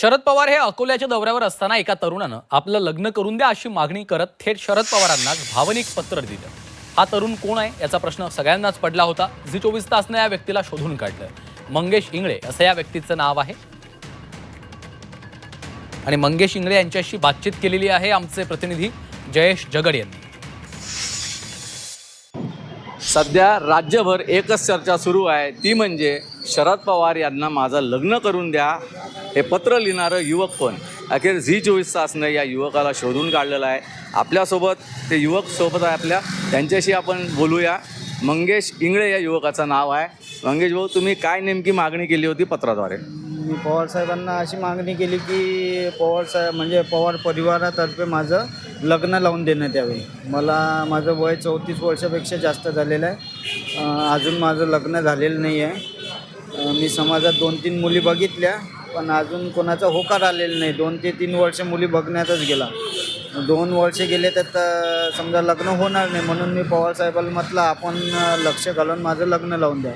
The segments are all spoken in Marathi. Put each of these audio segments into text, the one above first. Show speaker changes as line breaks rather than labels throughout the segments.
शरद पवार हे अकोल्याच्या दौऱ्यावर असताना एका तरुणानं आपलं लग्न करून द्या अशी मागणी करत थेट शरद पवारांना भावनिक पत्र दिलं. हा तरुण कोण आहे याचा प्रश्न सगळ्यांनाच पडला होता. झी चोवीस तासनं या व्यक्तीला शोधून काढलं. मंगेश इंगळे असं या व्यक्तीचं नाव आहे. आणि मंगेश इंगळे यांच्याशी बातचीत केलेली आहे आमचे प्रतिनिधी जयेश जगड यांनी.
सध्या राज्यभर एकच चर्चा सुरू आहे. ती म्हणजे शरद पवार यांना माझं लग्न करून द्या. हे पत्र लिहिणारं युवक कोण? अखेर झी चोवीस तासनं या युवकाला शोधून काढलेलं आहे. आपल्यासोबत ते युवक सोबत आहे आपल्या. त्यांच्याशी आपण बोलूया. मंगेश इंगळे या युवकाचं नाव आहे. मंगेश भाऊ तुम्ही काय नेमकी मागणी केली होती पत्राद्वारे?
मी पवार साहेबांना अशी मागणी केली की पवार साहेब म्हणजे पवार परिवारातर्फे माझं लग्न लावून देण्यात यावे. मला माझं वय चौतीस वर्षापेक्षा जास्त झालेलं आहे. अजून माझं लग्न झालेलं नाही आहे. मी समाजात दोन तीन मुली बघितल्या पण अजून कोणाचा होकार आलेला नाही. दोन ते तीन वर्ष मुली बघण्यातच गेला. दोन वर्ष गेले तर समजा लग्न होणार नाही म्हणून मी पवार साहेबाला म्हटलं आपण लक्ष घालून माझं लग्न लावून द्या.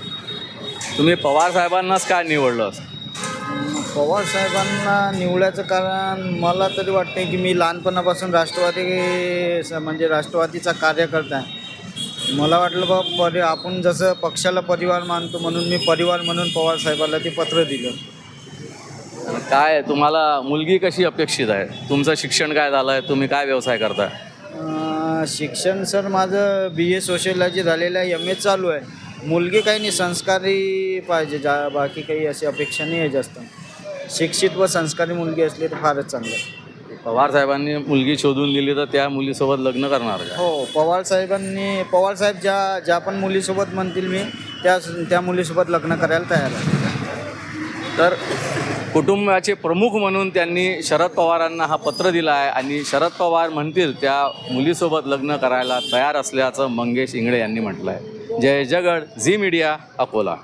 तुम्ही पवार साहेबांनाच काय निवडलं?
पवार साहेबांना निवडायचं कारण मला तरी वाटते की मी लहानपणापासून राष्ट्रवादी स- म्हणजे राष्ट्रवादीचा कार्यकर्ता आहे. मला वाटलं बा परि आपण जसं पक्षाला परिवार मानतो म्हणून मी परिवार म्हणून पवार साहेबाला ते पत्र दिलं.
काय तुम्हाला मुलगी कशी अपेक्षित आहे? तुमचं शिक्षण काय झालं आहे तुम्ही काय व्यवसाय करता?
शिक्षण सर माझं बी ए सोशियोलॉजी झालेलं आहे एम ए चालू आहे. मुलगी काही नाही संस्कारी पाहिजे जा बाकी काही अशी अपेक्षा नाही आहे जास्त. शिक्षित व संस्कारी मुलगी असली तर फारच चांगलं
पवार साहेबांनी मुलगी शोधून दिली तर त्या मुलीसोबत लग्न करणार का?
हो पवार साहेबांनी पवार साहेब ज्या ज्या पण मुलीसोबत म्हणतील मी त्या त्या मुलीसोबत लग्न करायला तयार आहे.
तर कुटुंबाचे प्रमुख म्हणून त्यांनी शरद पवारांना हा पत्र दिला आहे आणि शरद पवार म्हणतील त्या मुलीसोबत लग्न करायला तयार असल्याचं मंगेश इंगळे यांनी म्हटलं आहे जय जगड झी मीडिया अकोला.